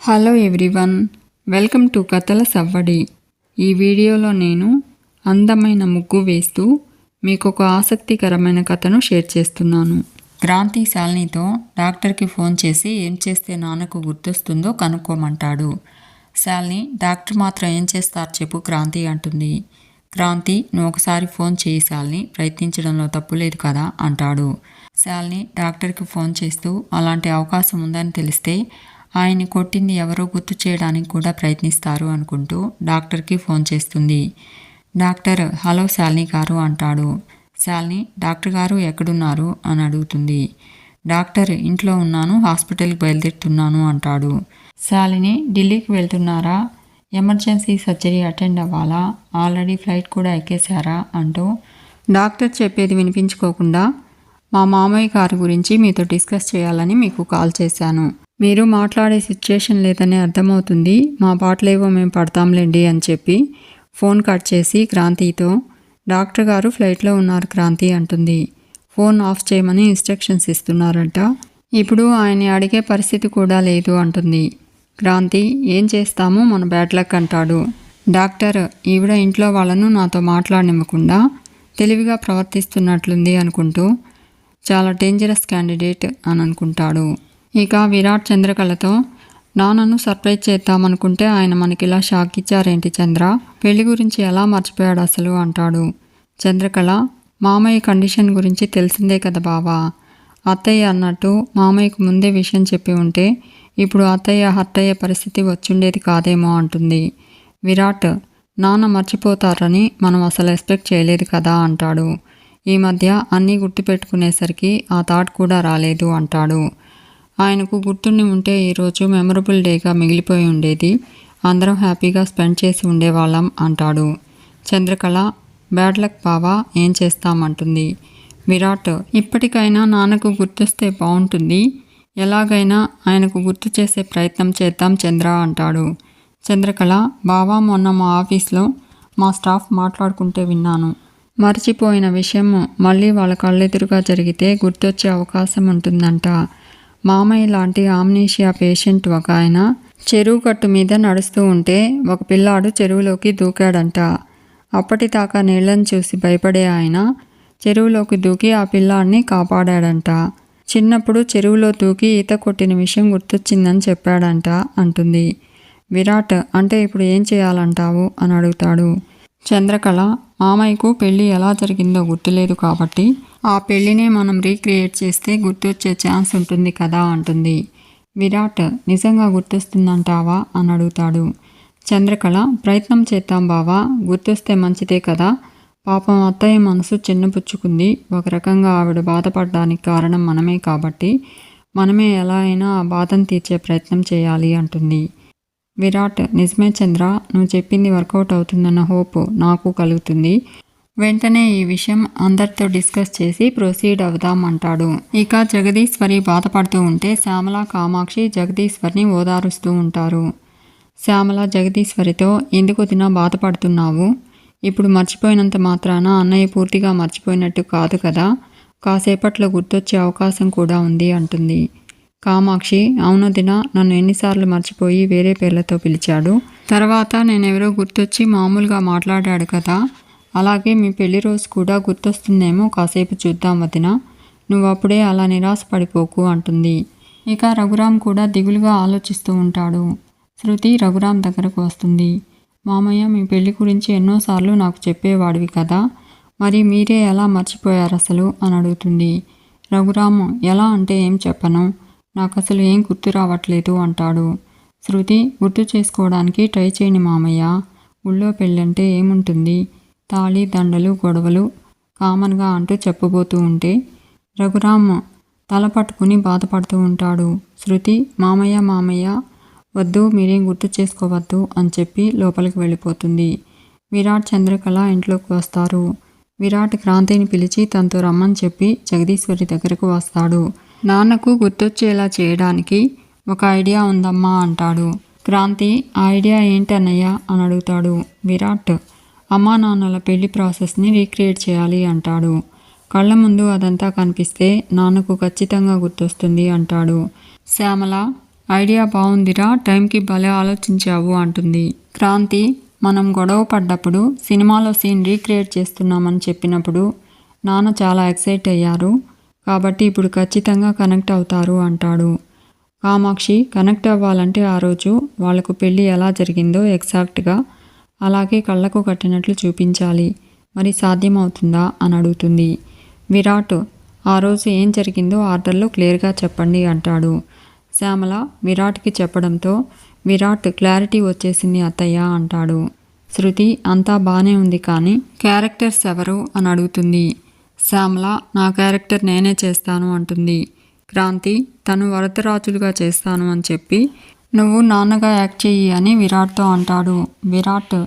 Hello everyone welcome to కథల సవ్వడి ఈ వీడియోలో నేను అందమైన ముగ్గు వేస్తూ మీకు ఒక ఆసక్తికరమైన కథను షేర్ చేస్తున్నాను. క్రాంతి శాలినితో డాక్టర్కి ఫోన్ చేసి ఏం చేస్తే నాన్నకు గుర్తొస్తుందో కనుక్కోమంటాడు. శాలిని డాక్టర్ మాత్రం ఏం చేస్తారు చెప్పు క్రాంతి అంటుంది. క్రాంతి నువ్వు ఒకసారి ఫోన్ చేయి శాలిని ప్రయత్నించడంలో తప్పు లేదు కదా అంటాడు. శాలిని డాక్టర్కి ఫోన్ చేస్తూ అలాంటి అవకాశం ఉందని తెలిస్తే ఆయన్ని కొట్టింది ఎవరో గుర్తు చేయడానికి కూడా ప్రయత్నిస్తారు అనుకుంటూ డాక్టర్కి ఫోన్ చేస్తుంది. డాక్టర్ హలో శాలిని గారు అంటాడు. శాలిని డాక్టర్ గారు ఎక్కడున్నారు? అని అడుగుతుంది. డాక్టర్ ఇంట్లో ఉన్నాను హాస్పిటల్కి బయలుదేరుతున్నాను అంటాడు. శాలిని ఢిల్లీకి వెళ్తున్నారా? ఎమర్జెన్సీ సర్జరీ అటెండ్ అవ్వాలా? ఆల్రెడీ ఫ్లైట్ కూడా ఎక్కేశారా? అంటూ డాక్టర్ చెప్పేది వినిపించుకోకుండా మా మామయ్య గారి గురించి మీతో డిస్కస్ చేయాలని మీకు కాల్ చేశాను. మీరు మాట్లాడే సిచ్యుయేషన్ లేదని అర్థమవుతుంది. మా పాటలేవో మేము పడతాంలేండి అని చెప్పి ఫోన్ కట్ చేసి క్రాంతితో డాక్టర్ గారు ఫ్లైట్లో ఉన్నారు క్రాంతి అంటుంది. ఫోన్ ఆఫ్ చేయమని ఇన్స్ట్రక్షన్స్ ఇస్తున్నారంట. ఇప్పుడు ఆయన్ని అడిగే పరిస్థితి కూడా లేదు అంటుంది. క్రాంతి ఏం చేస్తామో మన బ్యాడ్ లక్ అంటాడు. డాక్టర్ ఈవిడ ఇంట్లో వాళ్ళను నాతో మాట్లాడనివ్వకుండా తెలివిగా ప్రవర్తిస్తున్నట్లుంది అనుకుంటూ చాలా డేంజరస్ క్యాండిడేట్ అని అనుకుంటాడు. ఇక విరాట్ చంద్రకళతో నాన్నను సర్ప్రైజ్ చేద్దామనుకుంటే ఆయన మనకి ఇలా షాక్ ఇచ్చారేంటి చంద్ర? పెళ్ళి గురించి ఎలా మర్చిపోయాడు అసలు అంటాడు. చంద్రకళ మామయ్య కండిషన్ గురించి తెలిసిందే కదా బావా. అత్తయ్య అన్నట్టు మామయ్యకు ముందే విషయం చెప్పి ఉంటే ఇప్పుడు అత్తయ్య హర్ట్ పరిస్థితి వచ్చుండేది కాదేమో అంటుంది. విరాట్ నాన్న మర్చిపోతారని మనం అసలు ఎక్స్పెక్ట్ చేయలేదు కదా అంటాడు. ఈ మధ్య అన్నీ గుర్తుపెట్టుకునేసరికి ఆ థాట్ కూడా రాలేదు అంటాడు. ఆయనకు గుర్తుండి ఉంటే ఈరోజు మెమరబుల్ డేగా మిగిలిపోయి ఉండేది. అందరం హ్యాపీగా స్పెండ్ చేసి ఉండేవాళ్ళం అంటాడు. చంద్రకళ బ్యాడ్ లక్ బావా ఏం చేస్తామంటుంది? విరాట్ ఇప్పటికైనా నాన్నకు గుర్తొస్తే బాగుంటుంది ఎలాగైనా ఆయనకు గుర్తు చేసే ప్రయత్నం చేద్దాం చంద్ర అంటాడు. చంద్రకళ బావా మొన్న మా ఆఫీస్లో మా స్టాఫ్ మాట్లాడుకుంటే విన్నాను. మర్చిపోయిన విషయం మళ్ళీ వాళ్ళ కళ్ళెదురుగా జరిగితే గుర్తొచ్చే అవకాశం ఉంటుందంట. మామయ్య లాంటి ఆమ్నేషియా పేషెంట్ ఒక ఆయన చెరువు కట్టు మీద నడుస్తూ ఉంటే ఒక పిల్లాడు చెరువులోకి దూకాడంట. అప్పటిదాకా నీళ్ళను చూసి భయపడే ఆయన చెరువులోకి దూకి ఆ పిల్లాడిని కాపాడాడంట. చిన్నప్పుడు చెరువులో దూకి ఈత కొట్టిన విషయం గుర్తొచ్చిందని చెప్పాడంట అంటుంది. విరాట్ అంటే ఇప్పుడు ఏం చేయాలంటావు? అని అడుగుతాడు. చంద్రకళ ఆమెకు పెళ్ళి ఎలా జరిగిందో గుర్తులేదు కాబట్టి ఆ పెళ్ళినే మనం రీక్రియేట్ చేస్తే గుర్తొచ్చే ఛాన్స్ ఉంటుంది కదా అంటుంది. విరాట్ నిజంగా గుర్తొస్తుందంటావా? అని అడుగుతాడు. చంద్రకళ ప్రయత్నం చేద్దాం బావా గుర్తొస్తే మంచిదే కదా. పాపం అత్తయ్య మనసు చిన్నపుచ్చుకుంది. ఒక రకంగా ఆవిడ బాధపడడానికి కారణం మనమే కాబట్టి మనమే ఎలా అయినా ఆ బాధను తీర్చే ప్రయత్నం చేయాలి అంటుంది. విరాట్ నిజమే చంద్ర నువ్వు చెప్పింది వర్కౌట్ అవుతుందన్న హోప్ నాకు కలుగుతుంది. వెంటనే ఈ విషయం అందరితో డిస్కస్ చేసి ప్రొసీడ్ అవుదామంటాడు. ఇక జగదీశ్వరి బాధపడుతూ ఉంటే శ్యామల కామాక్షి జగదీశ్వరిని ఓదారుస్తూ ఉంటారు. శ్యామల జగదీశ్వరితో ఎందుకు తినా బాధపడుతున్నావు? ఇప్పుడు మర్చిపోయినంత మాత్రాన అన్నయ్య పూర్తిగా మర్చిపోయినట్టు కాదు కదా? కాసేపట్లో గుర్తొచ్చే అవకాశం కూడా ఉంది అంటుంది. కామాక్షి అవును దిన నన్ను ఎన్నిసార్లు మర్చిపోయి వేరే పేర్లతో పిలిచాడు. తర్వాత నేనెవరో గుర్తొచ్చి మామూలుగా మాట్లాడాడు కదా. అలాగే మీ పెళ్ళి రోజు కూడా గుర్తొస్తుందేమో కాసేపు చూద్దాం వదిన. నువ్వు అప్పుడే అలా నిరాశపడిపోకు అంటుంది. ఇక రఘురాం కూడా దిగులుగా ఆలోచిస్తూ ఉంటాడు. శృతి రఘురాం దగ్గరకు వస్తుంది. మామయ్య మీ పెళ్ళి గురించి ఎన్నోసార్లు నాకు చెప్పేవాడివి కదా. మరి మీరే ఎలా మర్చిపోయారు అసలు అని అడుగుతుంది. రఘురాము ఎలా అంటే ఏం చెప్పను? నాకు అసలు ఏం గుర్తు రావట్లేదు అంటాడు. శృతి గుర్తు చేసుకోవడానికి ట్రై చేయని మామయ్య. ఊళ్ళో పెళ్ళంటే ఏముంటుంది? తాళి దండలు గొడవలు కామన్గా అంటూ చెప్పబోతూ ఉంటే రఘురామ్ తల పట్టుకుని బాధపడుతూ ఉంటాడు. శృతి మామయ్య మామయ్య వద్దు మీరేం గుర్తు చేసుకోవద్దు అని చెప్పి లోపలికి వెళ్ళిపోతుంది. విరాట్ చంద్రకళ ఇంట్లోకి వస్తారు. విరాట్ క్రాంతిని పిలిచి తనతో రమ్మని చెప్పి జగదీశ్వరి దగ్గరకు వస్తాడు. నాన్నకు గుర్తొచ్చేలా చేయడానికి ఒక ఐడియా ఉందమ్మా అంటాడు. క్రాంతి ఆ ఐడియా ఏంటన్నయ్యా? అని అడుగుతాడు. విరాట్ అమ్మా నాన్నల పెళ్ళి ప్రాసెస్ని రీక్రియేట్ చేయాలి అంటాడు. కళ్ళ ముందు అదంతా కనిపిస్తే నాన్నకు ఖచ్చితంగా గుర్తొస్తుంది అంటాడు. శ్యామల ఐడియా బాగుందిరా టైంకి భలే ఆలోచించావు అంటుంది. క్రాంతి మనం గొడవ పడ్డప్పుడు సినిమాలో సీన్ రీక్రియేట్ చేస్తున్నామని చెప్పినప్పుడు నాన్న చాలా ఎక్సైట్ అయ్యారు. కాబట్టి ఇప్పుడు ఖచ్చితంగా కనెక్ట్ అవుతారు అంటాడు. కామాక్షి కనెక్ట్ అవ్వాలంటే ఆ రోజు వాళ్ళకు పెళ్ళి ఎలా జరిగిందో ఎగ్జాక్ట్గా అలాగే కళ్ళకు కట్టినట్లు చూపించాలి. మరి సాధ్యమవుతుందా? అని అడుగుతుంది. విరాట్ ఆ రోజు ఏం జరిగిందో ఆర్డర్లో క్లియర్గా చెప్పండి అంటాడు. శ్యామల విరాట్కి చెప్పడంతో విరాట్ క్లారిటీ వచ్చేసింది అత్తయ్య అంటాడు. శృతి అంతా బాగానే ఉంది కానీ క్యారెక్టర్స్ ఎవరు? అని అడుగుతుంది. శ్యామల నా క్యారెక్టర్ నేనే చేస్తాను అంటుంది. క్రాంతి తను వరదరాజులుగా చేస్తాను అని చెప్పి నువ్వు నాన్నగా యాక్ట్ చెయ్యి అని విరాట్తో అంటాడు. విరాట్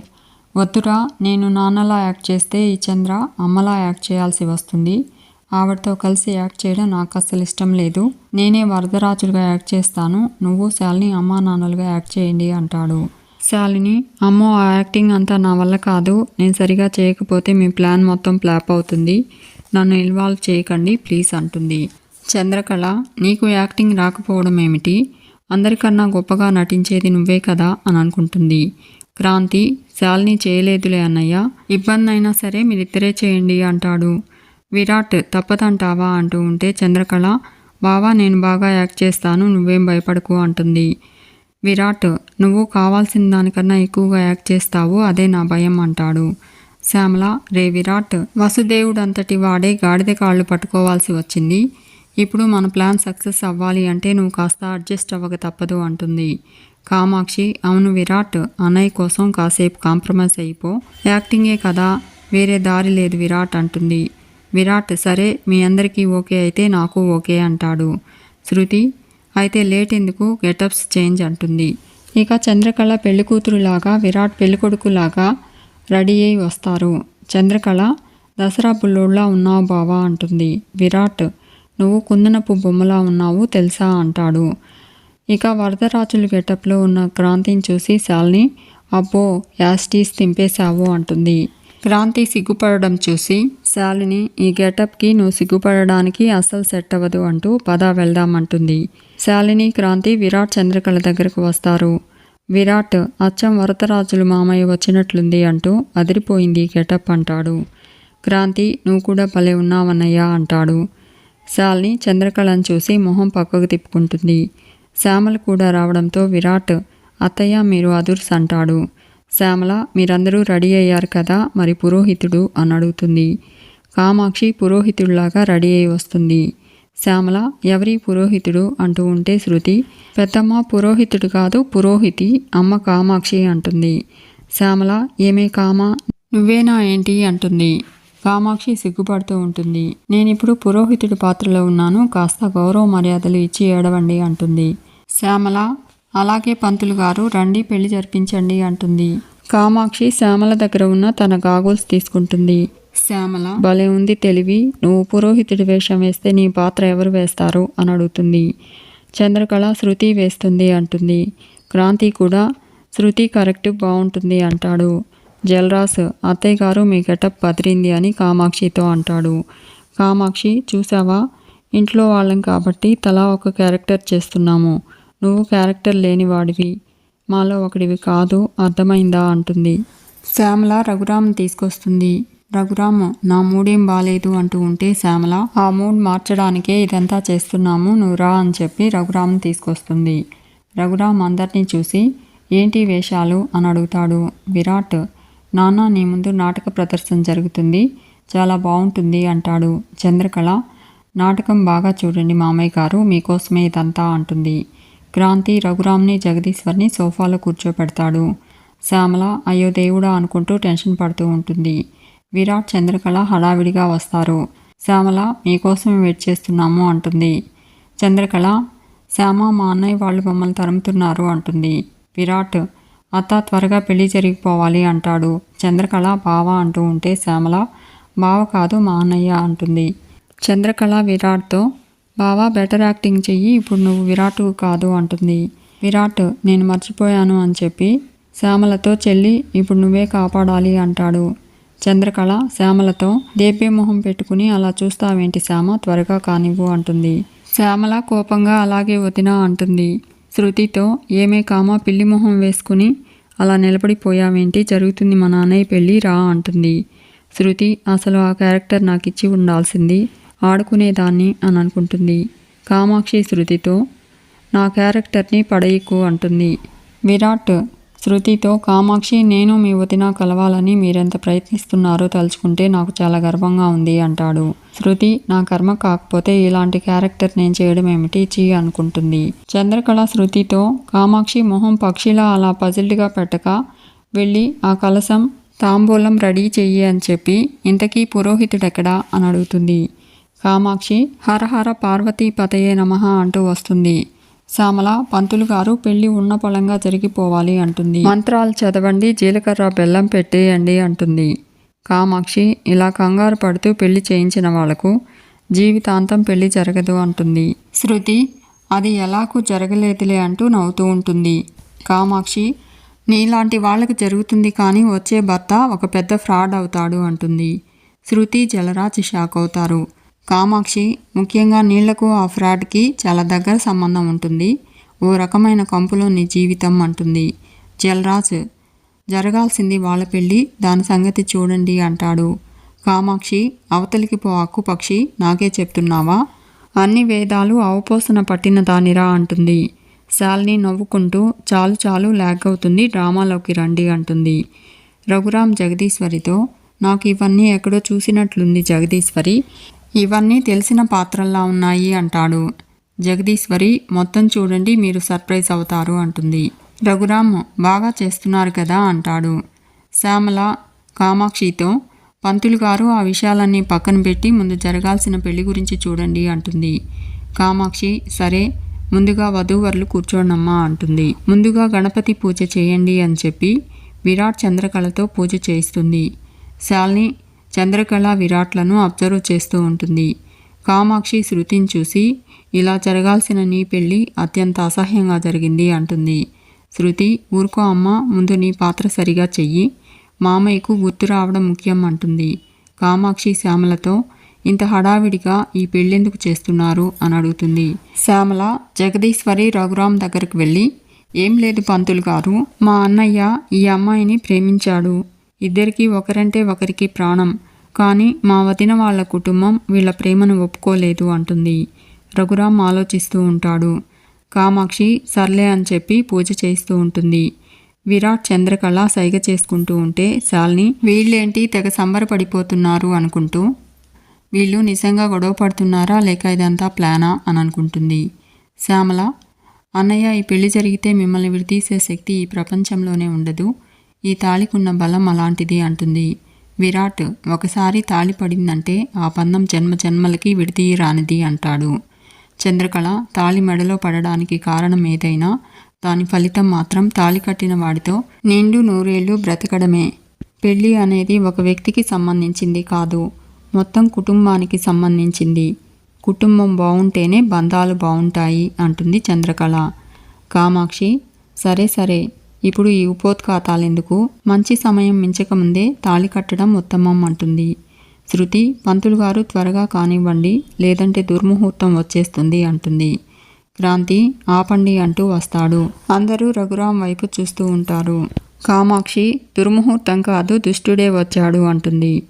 వద్దురా నేను నాన్నలా యాక్ట్ చేస్తే ఈ చంద్ర అమ్మలా యాక్ట్ చేయాల్సి వస్తుంది. ఆవిడతో కలిసి యాక్ట్ చేయడం నాకు అస్సలు ఇష్టం లేదు. నేనే వరదరాజులుగా యాక్ట్ చేస్తాను. నువ్వు శాలిని అమ్మా నాన్నలుగా యాక్ట్ చేయండి అంటాడు. శాలిని అమ్మో ఆ యాక్టింగ్ అంతా నా వల్ల కాదు. నేను సరిగా చేయకపోతే మీ ప్లాన్ మొత్తం ఫ్లాప్ అవుతుంది. నన్ను ఇన్వాల్వ్ చేయకండి ప్లీజ్ అంటుంది. చంద్రకళ నీకు యాక్టింగ్ రాకపోవడం ఏమిటి? అందరికన్నా గొప్పగా నటించేది నువ్వే కదా అని అనుకుంటుంది. క్రాంతి శాలిని చేయలేదులే అన్నయ్య ఇబ్బంది అయినా సరే మీరిద్దరే చేయండి అంటాడు. విరాట్ తప్పదంటావా అంటూ ఉంటే చంద్రకళ బావా నేను బాగా యాక్ట్ చేస్తాను నువ్వేం భయపడకు అంటుంది. విరాట్ నువ్వు కావాల్సిన దానికన్నా ఎక్కువగా యాక్ట్ చేస్తావు అదే నా భయం అంటాడు. శ్యామల రే విరాట్ వసుదేవుడంతటి వాడే గాడిద కాళ్ళు పట్టుకోవాల్సి వచ్చింది. ఇప్పుడు మన ప్లాన్ సక్సెస్ అవ్వాలి అంటే నువ్వు కాస్త అడ్జస్ట్ అవ్వక తప్పదు అంటుంది. కామాక్షి అవును విరాట్ అన్నయ్య కోసం కాసేపు కాంప్రమైజ్ అయిపో. యాక్టింగే కదా వేరే దారి లేదు విరాట్ అంటుంది. విరాట్ సరే మీ అందరికీ ఓకే అయితే నాకు ఓకే అంటాడు. శృతి అయితే లేట్ ఎందుకు? గెటప్స్ చేంజ్ అంటుంది. ఇక చంద్రకళ పెళ్ళికూతురులాగా విరాట్ పెళ్ళికొడుకులాగా రెడీ అయి వస్తారు. చంద్రకళ దసరా బుల్లోడ్లా ఉన్నావు బావా అంటుంది. విరాట్ నువ్వు కుందనపు బొమ్మలా ఉన్నావు తెలుసా అంటాడు. ఇక వరదరాజులు గెటప్లో ఉన్న క్రాంతిని చూసి శాలిని అబ్బో యాస్టీస్ తింపేశావు అంటుంది. క్రాంతి సిగ్గుపడడం చూసి శాలిని ఈ గెటప్కి నువ్వు సిగ్గుపడడానికి అస్సలు సెట్ అవ్వదు అంటూ పద వెళ్దామంటుంది శాలిని క్రాంతి విరాట్ చంద్రకళ దగ్గరకు వస్తారు. విరాట్ అచ్చం వరదరాజులు మామయ్య వచ్చినట్లుంది అంటూ అదిరిపోయింది గెటప్ అంటాడు. క్రాంతి నువ్వు కూడా భలే ఉన్నావన్నయ్యా అంటాడు. శాలిని చంద్రకళను చూసి మొహం పక్కకు తిప్పుకుంటుంది. శ్యామల కూడా రావడంతో విరాట్ అత్తయ్య మీరు అదుర్స్ అంటాడు. శ్యామల మీరందరూ రెడీ అయ్యారు కదా మరి పురోహితుడు అని అడుగుతుంది. కామాక్షి పురోహితుడిలాగా రెడీ అయి వస్తుంది. శ్యామల ఎవరి పురోహితుడు అంటూ ఉంటే శృతి పెద్దమ్మ పురోహితుడు కాదు పురోహితి అమ్మ కామాక్షి అంటుంది. శ్యామల ఏమే కామ? నువ్వేనా ఏంటి? అంటుంది. కామాక్షి సిగ్గుపడుతూ ఉంటుంది. నేనిప్పుడు పురోహితుడి పాత్రలో ఉన్నాను కాస్త గౌరవ మర్యాదలు ఇచ్చి ఏడవండి అంటుంది. శ్యామల అలాగే పంతులు గారు రండి పెళ్ళి జరిపించండి అంటుంది. కామాక్షి శ్యామల దగ్గర ఉన్న తన గాగుల్స్ తీసుకుంటుంది. శ్యామల. భలే ఉంది తెలివి. నువ్వు పురోహితుడి వేషం వేస్తే నీ పాత్ర ఎవరు వేస్తారు? అని అడుగుతుంది. చంద్రకళ శృతి వేస్తుంది అంటుంది. క్రాంతి కూడా శృతి కరెక్ట్ బాగుంటుంది అంటాడు. జలరాస్ అత్తయ్య గారు మీ గెటప్ బదిరింది అని కామాక్షితో అంటాడు. కామాక్షి చూసావా ఇంట్లో వాళ్ళం కాబట్టి తలా ఒక క్యారెక్టర్ చేస్తున్నాము. నువ్వు క్యారెక్టర్ లేనివాడివి మాలో ఒకడివి కాదు. అర్థమైందా? అంటుంది. శ్యామల రఘురామ్ తీసుకొస్తుంది. రఘురామ్ నా మూడేం బాలేదు అంటూ ఉంటే శ్యామల ఆ మూడ్ మార్చడానికే ఇదంతా చేస్తున్నాము నువ్వు రా అని చెప్పి రఘురామ్ తీసుకొస్తుంది. రఘురామ్ అందరినీ చూసి ఏంటి వేషాలు? అని అడుగుతాడు. విరాట్ నాన్న నీ ముందు నాటక ప్రదర్శన జరుగుతుంది. చాలా బాగుంటుంది అంటాడు. చంద్రకళ నాటకం బాగా చూడండి మామయ్య గారు మీకోసమే ఇదంతా అంటుంది. క్రాంతి రఘురామ్ని జగదీశ్వర్ని సోఫాలో కూర్చోపెడతాడు. శ్యామల అయ్యో దేవుడా అనుకుంటూ టెన్షన్ పడుతూ ఉంటుంది. విరాట్ చంద్రకళ హడావిడిగా వస్తారు. శ్యామల మీకోసం వెయిట్ చేస్తున్నాము అంటుంది. చంద్రకళ శ్యామ మా అన్నయ్య వాళ్ళు మమ్మల్ని తరుముతున్నారు అంటుంది. విరాట్ అత్త త్వరగా పెళ్ళి జరిగిపోవాలి అంటాడు. చంద్రకళ బావ అంటూ ఉంటే శ్యామల బావ కాదు మా అన్నయ్య అంటుంది. చంద్రకళ విరాట్తో బావా బెటర్ యాక్టింగ్ చెయ్యి ఇప్పుడు నువ్వు విరాట్ కాదు అంటుంది. విరాట్ నేను మర్చిపోయాను అని చెప్పి శ్యామలతో చెల్లి ఇప్పుడు నువ్వే కాపాడాలి అంటాడు. చంద్రకళ శ్యామలతో దేపేమొహం పెట్టుకుని అలా చూస్తావేంటి శ్యామ? త్వరగా కానివ్వు అంటుంది. శ్యామల కోపంగా అలాగే వదినా అంటుంది. శృతితో ఏమే కామా పిల్లి మొహం వేసుకుని అలా నిలబడిపోయావేంటి? జరుగుతుంది మా నాన్నయ్య పెళ్ళి రా అంటుంది. శృతి అసలు ఆ క్యారెక్టర్ నాకు ఇచ్చి ఉండాల్సింది ఆడుకునేదాన్ని అని అనుకుంటుంది. కామాక్షి శృతితో నా క్యారెక్టర్ని పడయకు అంటుంది. విరాట్ శృతితో కామాక్షి నేను మీ వదిన కలవాలని మీరెంత ప్రయత్నిస్తున్నారో తలుచుకుంటే నాకు చాలా గర్వంగా ఉంది అంటాడు. శృతి నా కర్మ కాకపోతే ఇలాంటి క్యారెక్టర్ నేను చేయడం ఏమిటి చీ అనుకుంటుంది. చంద్రకళ శృతితో కామాక్షి మొహం పక్షిలా అలా పజిల్డ్గా పెట్టక వెళ్ళి ఆ కలసం తాంబూలం రెడీ చెయ్యి అని చెప్పి ఇంతకీ పురోహితుడెక్కడా అని అడుగుతుంది. కామాక్షి హరహర పార్వతీ పతయే నమః అంటూ వస్తుంది. శ్యామల పంతులు గారు పెళ్ళి ఉన్న పొలంగా జరిగిపోవాలి అంటుంది. మంత్రాలు చదవండి జీలకర్ర బెల్లం పెట్టేయండి అంటుంది. కామాక్షి ఇలా కంగారు పడుతూ పెళ్ళి చేయించిన వాళ్ళకు జీవితాంతం పెళ్ళి జరగదు అంటుంది. శృతి అది ఎలాగూ జరగలేదులే అంటూ నవ్వుతూ ఉంటుంది. కామాక్షి నీలాంటి వాళ్ళకి జరుగుతుంది కానీ వచ్చే భర్త ఒక పెద్ద ఫ్రాడ్ అవుతాడు అంటుంది. శృతి జలరాజ్ షాక్ అవుతారు. కామాక్షి ముఖ్యంగా నీళ్ళకు ఆ ఫ్రాడ్కి చాలా దగ్గర సంబంధం ఉంటుంది. ఓ రకమైన కంపులోని జీవితం అంటుంది. జలరాజ్ జరగాల్సింది వాళ్ళ పెళ్ళి దాని సంగతి చూడండి అంటాడు. కామాక్షి అవతలికి పో అక్కు పక్షి నాకే చెప్తున్నావా? అన్ని వేదాలు అవపోసన పట్టిన దానిరా అంటుంది. శాలిని నవ్వుకుంటూ చాలు చాలు ల్యాగ్ అవుతుంది డ్రామాలోకి రండి అంటుంది. రఘురాం జగదీశ్వరితో నాకు ఇవన్నీ ఎక్కడో చూసినట్లుంది జగదీశ్వరి. ఇవన్నీ తెలిసిన పాత్రల్లా ఉన్నాయి అంటాడు. జగదీశ్వరి మొత్తం చూడండి మీరు సర్ప్రైజ్ అవుతారు అంటుంది. రఘురామ్ బాగా చేస్తున్నారు కదా అంటాడు. శ్యామల కామాక్షితో పంతులు గారు ఆ విషయాలన్నీ పక్కన పెట్టి ముందు జరగాల్సిన పెళ్ళి గురించి చూడండి అంటుంది. కామాక్షి సరే ముందుగా వధూవరులు కూర్చోండమ్మా అంటుంది. ముందుగా గణపతి పూజ చేయండి అని చెప్పి విరాట్ చంద్రకళతో పూజ చేయిస్తుంది. శాలిని చంద్రకళ విరాట్లను అబ్జర్వ్ చేస్తూ ఉంటుంది. కామాక్షి శృతిని చూసి ఇలా జరగాల్సిన నీ పెళ్ళి అత్యంత అసహ్యంగా జరిగింది అంటుంది. శృతి ఊరుకో అమ్మ ముందు నీ పాత్ర సరిగా చెయ్యి. మామయ్యకు గుర్తు రావడం ముఖ్యం అంటుంది. కామాక్షి శ్యామలతో ఇంత హడావిడిగా ఈ పెళ్ళెందుకు చేస్తున్నారు? అని అడుగుతుంది. శ్యామల జగదీశ్వరి రఘురాం దగ్గరకు వెళ్ళి ఏం లేదు పంతులు గారు మా అన్నయ్య ఈ అమ్మాయిని ప్రేమించాడు. ఇద్దరికీ ఒకరంటే ఒకరికి ప్రాణం. కానీ మా వదిన వాళ్ళ కుటుంబం వీళ్ళ ప్రేమను ఒప్పుకోలేదు అంటుంది. రఘురామ్ ఆలోచిస్తూ ఉంటాడు. కామాక్షి సర్లే అని చెప్పి పూజ చేస్తూ ఉంటుంది. విరాట్ చంద్రకళ సైగ చేసుకుంటూ ఉంటే శాలిని వీళ్ళేంటి తెగ సంబరపడిపోతున్నారు అనుకుంటూ వీళ్ళు నిజంగా గొడవ పడుతున్నారా లేక ఇదంతా ప్లానా అని అనుకుంటుంది. శ్యామల అన్నయ్య ఈ పెళ్ళి జరిగితే మిమ్మల్ని విడతీసే శక్తి ఈ ప్రపంచంలోనే ఉండదు. ఈ తాళికున్న బలం అలాంటిది అంటుంది. విరాట్ ఒకసారి తాళి పడిందంటే ఆ పందం జన్మ జన్మలకి విడతీయ రానిది అంటాడు. చంద్రకళ తాళి మెడలో పడడానికి కారణం ఏదైనా దాని ఫలితం మాత్రం తాళి కట్టిన వాడితో నిండు నూరేళ్ళు బ్రతకడమే. పెళ్ళి అనేది ఒక వ్యక్తికి సంబంధించింది కాదు మొత్తం కుటుంబానికి సంబంధించింది. కుటుంబం బాగుంటేనే బంధాలు బాగుంటాయి అంటుంది చంద్రకళ. కామాక్షి సరే సరే ఇప్పుడు ఈ ఉపోద్ఘాతాలెందుకు మంచి సమయం మించకముందే తాళి కట్టడం ఉత్తమం అంటుంది. శృతి పంతులు గారు త్వరగా కానివ్వండి లేదంటే దుర్ముహూర్తం వచ్చేస్తుంది అంటుంది. క్రాంతి ఆపండి అంటూ వస్తాడు. అందరూ రఘురాం వైపు చూస్తూ ఉంటారు. కామాక్షి దుర్ముహూర్తం కాదు దుష్టుడే వచ్చాడు అంటుంది.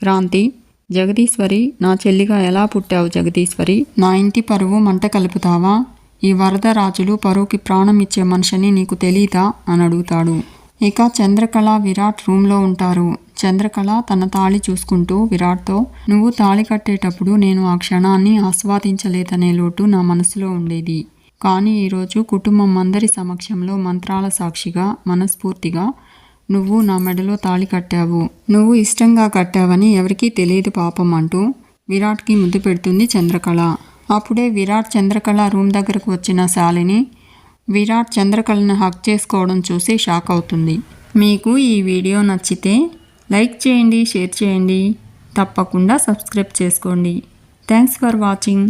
క్రాంతి జగదీశ్వరి నా చెల్లిగా ఎలా పుట్టావు జగదీశ్వరి? నా ఇంటి పరువు మంట కలుపుతావా? ఈ వరదరాజులు పరువుకి ప్రాణం ఇచ్చే మనిషిని నీకు తెలీదా? అని అడుగుతాడు. ఇక చంద్రకళ విరాట్ రూమ్లో ఉంటారు. చంద్రకళ తన తాళి చూసుకుంటూ విరాట్తో నువ్వు తాళి కట్టేటప్పుడు నేను ఆ క్షణాన్ని ఆస్వాదించలేదనే లోటు నా మనసులో ఉండేది. కానీ ఈరోజు కుటుంబం అందరి సమక్షంలో మంత్రాల సాక్షిగా మనస్ఫూర్తిగా నువ్వు నా మెడలో తాళి కట్టావు. నువ్వు ఇష్టంగా కట్టావని ఎవరికీ తెలియదు పాపం అంటూ విరాట్కి ముద్దు పెడుతుంది చంద్రకళ. అప్పుడే విరాట్ చంద్రకళ రూమ్ దగ్గరకు వచ్చిన శాలిని విరాట్ చంద్రకళను హక్ చేసుకోవడం చూసి షాక్ అవుతుంది. మీకు ఈ వీడియో నచ్చితే లైక్ చేయండి షేర్ చేయండి. తప్పకుండా సబ్స్క్రైబ్ చేసుకోండి. Thanks for watching.